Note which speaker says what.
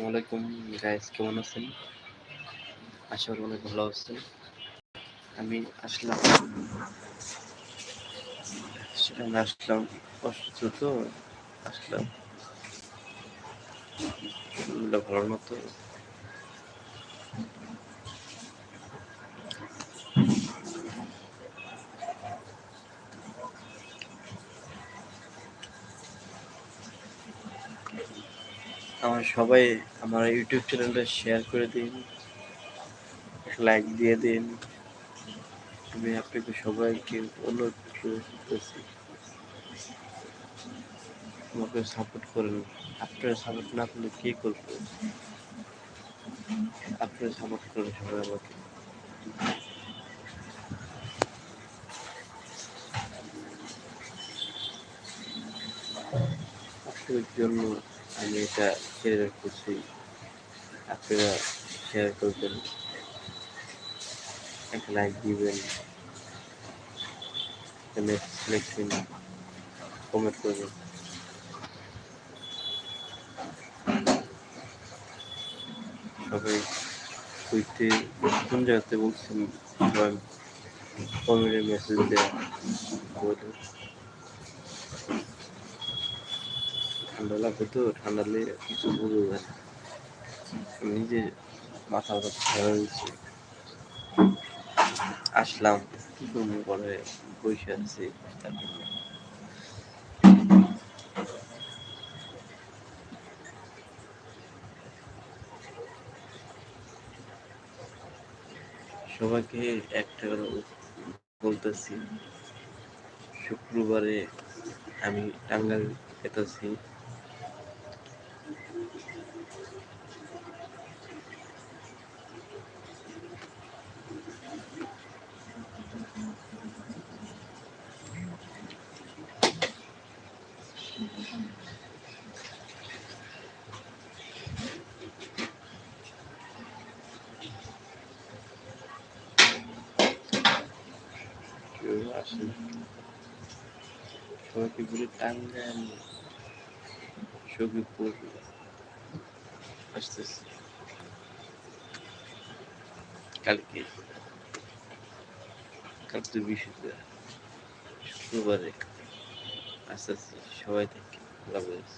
Speaker 1: আসসালামু আলাইকুম গাইস কেমন আছেন? আশা করি অনেক ভালো আছেন। আমি আসলাম আমি আসলাম অসুস্থ তো, আসলাম। ভালোর মতো আমার সবাই আমার ইউটিউব চ্যানেলটা শেয়ার করে দিন লাইক দিয়ে দিন। আমি আপনাকে সবাইকে অনুরোধ করতেছি। আমাকে সাপোর্ট করেন। আপনারা সাপোর্ট না করলে কে করবে? আপনারা সাপোর্ট করেন সবাই আমাকে। আপনাদের জন্য আমি এটা শেয়ার করছি আপনারা শেয়ার করবেন। একটা লাইক দিবেন। লিখবেন। কমেন্ট করবেন। সবাই হইতে কোন জায়গাতে বলছেন? কমেন্টে মেসেজ দেওয়া ঠান্ডা লাগবে তো, ঠান্ডা লেগে কিছু বুঝে যায় নিজে মাথা খারাপ হয়েছে আসলাম, কি করব পরে? বসে আছি সবাইকে একটা করে বলতেছি। শুক্রবারে আমি টাঙ্গাইল যেতেছি। সবাইকে বলি টাঙ্গাইল সখীপুর আসতেছি কালকে কাল তো বৃহস্পতিবার শুক্রবারে আসতেছি সবাই থেকে আল্লাহ হাফেজ।